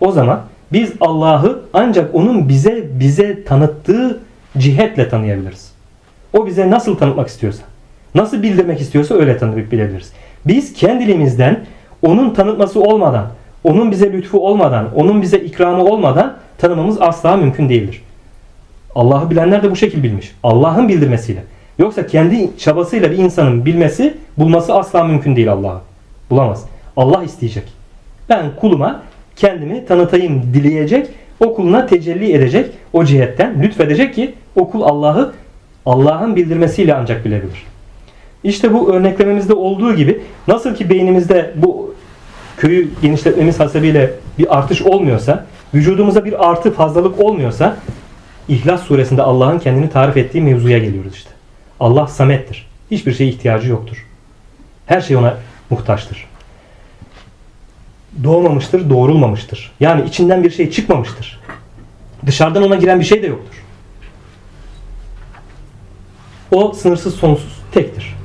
O zaman biz Allah'ı ancak onun bize bize tanıttığı cihetle tanıyabiliriz. O bize nasıl tanıtmak istiyorsa, nasıl bildirmek istiyorsa öyle tanıyıp bilebiliriz. Biz kendiliğimizden onun tanıtması olmadan, onun bize lütfu olmadan, onun bize ikramı olmadan tanımamız asla mümkün değildir. Allah'ı bilenler de bu şekil bilmiş. Allah'ın bildirmesiyle. Yoksa kendi çabasıyla bir insanın bilmesi, bulması asla mümkün değil Allah'ı. Bulamaz. Allah isteyecek. Ben kuluma kendimi tanıtayım dileyecek, o kuluna tecelli edecek, o cihetten lütfedecek ki o kul Allah'ı Allah'ın bildirmesiyle ancak bilebilir. İşte bu örneklememizde olduğu gibi nasıl ki beynimizde bu köyü genişletmemiz hasebiyle bir artış olmuyorsa, vücudumuza bir artı fazlalık olmuyorsa İhlas suresinde Allah'ın kendini tarif ettiği mevzuya geliyoruz işte. Allah samettir. Hiçbir şeye ihtiyacı yoktur. Her şey ona muhtaçtır. Doğmamıştır, doğrulmamıştır. Yani içinden bir şey çıkmamıştır. Dışarıdan ona giren bir şey de yoktur. O sınırsız sonsuz tektir.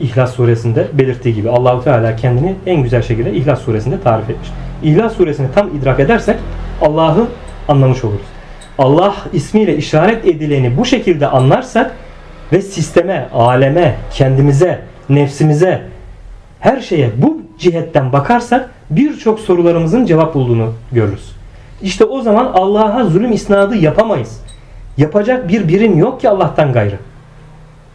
İhlas suresinde belirttiği gibi Allahu Teala kendini en güzel şekilde İhlas suresinde tarif etmiş. İhlas suresini tam idrak edersek Allah'ı anlamış oluruz. Allah ismiyle işaret edileni bu şekilde anlarsak ve sisteme, aleme, kendimize, nefsimize, her şeye bu cihetten bakarsak birçok sorularımızın cevap bulduğunu görürüz. İşte o zaman Allah'a zulüm isnadı yapamayız. Yapacak bir birim yok ki Allah'tan gayrı.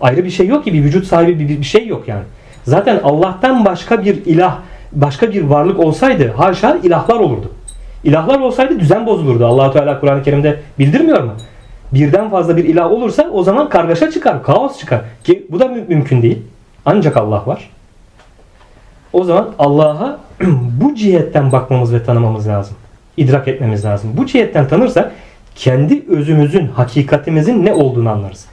Ayrı bir şey yok ki bir vücut sahibi bir, bir şey yok yani. Zaten Allah'tan başka bir ilah, başka bir varlık olsaydı haşa ilahlar olurdu. İlahlar olsaydı düzen bozulurdu. Allahu Teala Kur'an-ı Kerim'de bildirmiyor mu? Birden fazla bir ilah olursa o zaman kargaşa çıkar, kaos çıkar. Ki bu da mü- mümkün değil. Ancak Allah var. O zaman Allah'a bu cihetten bakmamız ve tanımamız lazım. İdrak etmemiz lazım. Bu cihetten tanırsak kendi özümüzün, hakikatimizin ne olduğunu anlarız.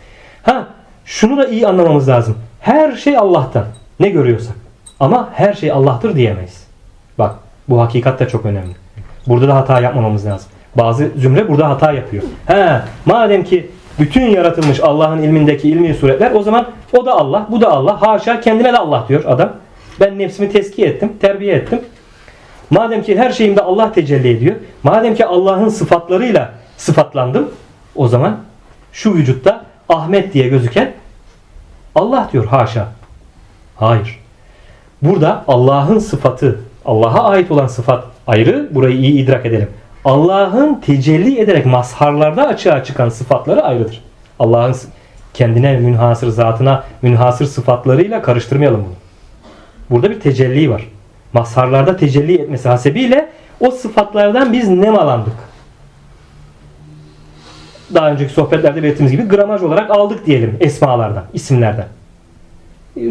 Ha, şunu da iyi anlamamız lazım. Her şey Allah'tan. Ne görüyorsak. Ama her şey Allah'tır diyemeyiz. Bak, bu hakikat da çok önemli. Burada da hata yapmamamız lazım. Bazı zümre burada hata yapıyor. He, madem ki bütün yaratılmış Allah'ın ilmindeki ilmi suretler o zaman o da Allah, bu da Allah. Haşa kendine de Allah diyor adam. Ben nefsimi tezkiye ettim, terbiye ettim. Madem ki her şeyimde Allah tecelli ediyor. Madem ki Allah'ın sıfatlarıyla sıfatlandım. O zaman şu vücutta Ahmet diye gözüken Allah diyor haşa. Hayır. Burada Allah'ın sıfatı, Allah'a ait olan sıfat ayrı. Burayı iyi idrak edelim. Allah'ın tecelli ederek mazharlarda açığa çıkan sıfatları ayrıdır. Allah'ın kendine münhasır zatına münhasır sıfatlarıyla karıştırmayalım bunu. Burada bir tecelli var. Mazharlarda tecelli etmesi hasebiyle o sıfatlardan biz nemalandık. Daha önceki sohbetlerde belirttiğimiz gibi gramaj olarak aldık diyelim esmalardan, isimlerden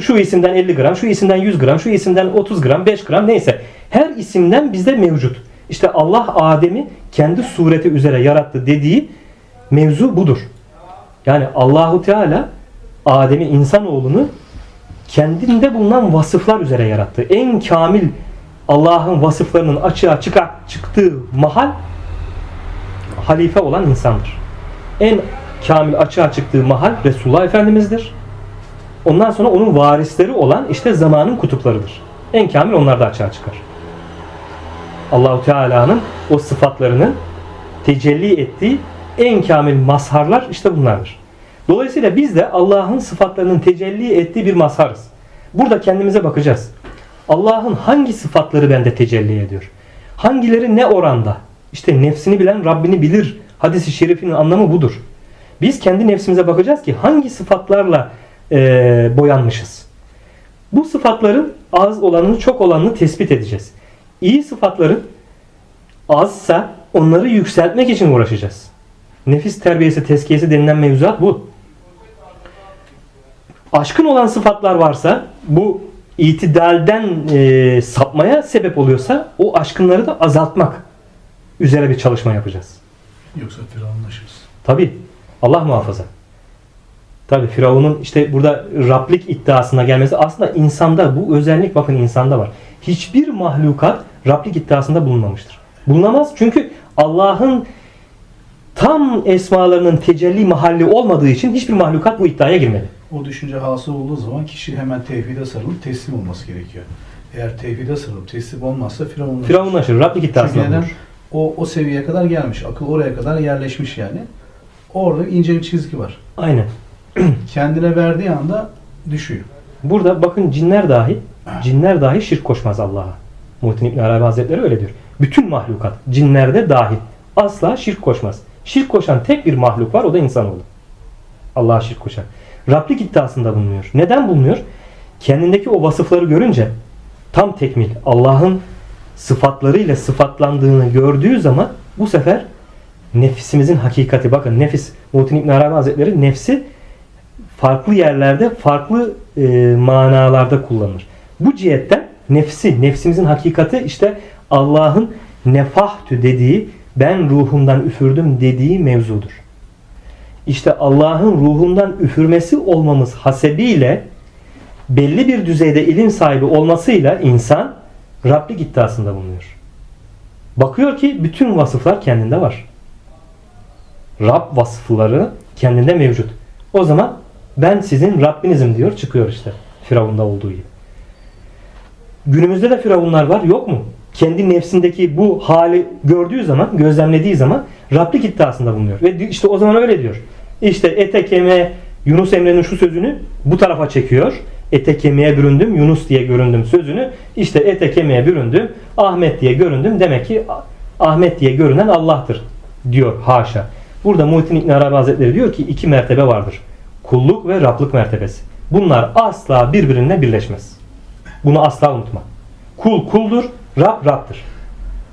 şu isimden 50 gram, şu isimden 100 gram, şu isimden 30 gram, 5 gram neyse. Her isimden bizde mevcut. İşte Allah Adem'i kendi sureti üzere yarattı dediği mevzu budur. Yani Allahu Teala Adem'i insanoğlunu kendinde bulunan vasıflar üzere yarattı. En kamil Allah'ın vasıflarının açığa çıkar, çıktığı mahal halife olan insandır. En kamil açığa çıktığı mahal Resulullah Efendimiz'dir. Ondan sonra onun varisleri olan işte zamanın kutuplarıdır. En kamil onlar da açığa çıkar. Allahu Teala'nın o sıfatlarının tecelli ettiği en kamil mazharlar işte bunlardır. Dolayısıyla biz de Allah'ın sıfatlarının tecelli ettiği bir mazharız. Burada kendimize bakacağız. Allah'ın hangi sıfatları bende tecelli ediyor? Hangileri ne oranda? İşte nefsini bilen Rabbini bilir. Hadisi şerifinin anlamı budur. Biz kendi nefsimize bakacağız ki hangi sıfatlarla e, boyanmışız. Bu sıfatların az olanını çok olanını tespit edeceğiz. İyi sıfatların azsa onları yükseltmek için uğraşacağız. Nefis terbiyesi, tezkiyesi denilen mevzuat bu. Aşkın olan sıfatlar varsa bu itidalden e, sapmaya sebep oluyorsa o aşkınları da azaltmak üzere bir çalışma yapacağız. Yoksa firavunlaşırız. Tabi Allah muhafaza. Tabi Firavun'un işte burada Rablik iddiasına gelmesi aslında insanda bu özellik bakın insanda var. Hiçbir mahlukat Rablik iddiasında bulunmamıştır. Bulunamaz çünkü Allah'ın tam esmalarının tecelli mahalli olmadığı için hiçbir mahlukat bu iddiaya girmedi. O düşünce hasıl olduğu zaman kişi hemen tevhide sarılıp teslim olması gerekiyor. Eğer tevhide sarılıp teslim olmazsa firavunlaşır. Firavunlaşır. Çünkü iddiasına neden? O, o seviyeye kadar gelmiş. Akıl oraya kadar yerleşmiş yani. Orada ince bir çizgi var. Aynen. Kendine verdiği anda düşüyor. Burada bakın cinler dahi cinler dahi şirk koşmaz Allah'a. Muhittin İbn Arabi Hazretleri öyle diyor. Bütün mahlukat cinlerde dahil asla şirk koşmaz. Şirk koşan tek bir mahluk var o da insanoğlu. Allah'a şirk koşan. Rablik iddiasında bulunuyor. Neden bulunuyor? Kendindeki o vasıfları görünce tam tekmil Allah'ın sıfatlarıyla sıfatlandığını gördüğü zaman bu sefer nefisimizin hakikati bakın nefis Muhittin İbn Arabi Hazretleri nefsi farklı yerlerde farklı e, manalarda kullanılır. Bu cihetten nefsi, nefsimizin hakikati işte Allah'ın nefahtü dediği ben ruhumdan üfürdüm dediği mevzudur. İşte Allah'ın ruhundan üfürmesi olmamız hasebiyle belli bir düzeyde ilim sahibi olmasıyla insan Rablik iddiasında bulunuyor. Bakıyor ki bütün vasıflar kendinde var. Rab vasıfları kendinde mevcut. O zaman ben sizin Rabbinizim diyor çıkıyor işte. Firavun'da olduğu gibi. Günümüzde de firavunlar var yok mu? Kendi nefsindeki bu hali gördüğü zaman, gözlemlediği zaman Rablik iddiasında bulunuyor. Ve işte o zaman öyle diyor. İşte ete kemiğe Yunus Emre'nin şu sözünü bu tarafa çekiyor. Ete kemiğe büründüm, Yunus diye göründüm sözünü. İşte ete kemiğe büründüm, Ahmet diye göründüm. Demek ki Ahmet diye görünen Allah'tır diyor haşa. Burada Muhittin İbn Arabi Hazretleri diyor ki iki mertebe vardır. Kulluk ve Rablık mertebesi. Bunlar asla birbirine birleşmez. Bunu asla unutma. Kul kuldur, Rab Rab'dır.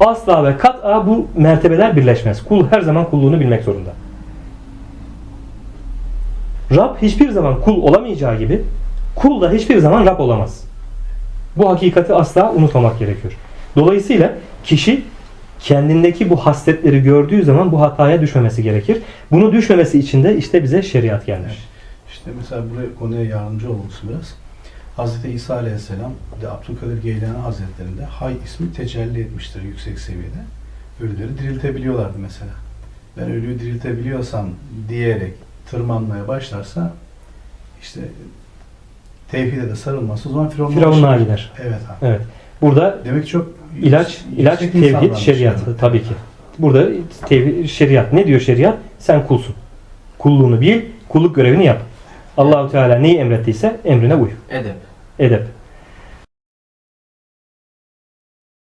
Asla ve kat'a bu mertebeler birleşmez. Kul her zaman kulluğunu bilmek zorunda. Rab hiçbir zaman kul olamayacağı gibi kul da hiçbir zaman Rab olamaz. Bu hakikati asla unutmamak gerekiyor. Dolayısıyla kişi kendindeki bu hasletleri gördüğü zaman bu hataya düşmemesi gerekir. Bunu düşmemesi için de işte bize şeriat gelmiş. İşte mesela buraya konuya yardımcı olması biraz. Hz. İsa Aleyhisselam de Abdülkadir Geylani Hazretlerinde Hay ismi tecelli etmiştir yüksek seviyede. Ölüleri diriltebiliyorlardı mesela. Ben ölüyü diriltebiliyorsam diyerek tırmanmaya başlarsa işte tevhide de sarılması o zaman Firavunluğa başlar. gider. Evet abi. Evet. Burada Demek ki çok ilaç, ilaç, tevhid, şeriat yani. tabii ki. Burada tevhid, şeriat. Ne diyor şeriat? Sen kulsun. Kulluğunu bil, kulluk görevini yap. Allahu Teala neyi emrettiyse emrine uy. Edep. Edep.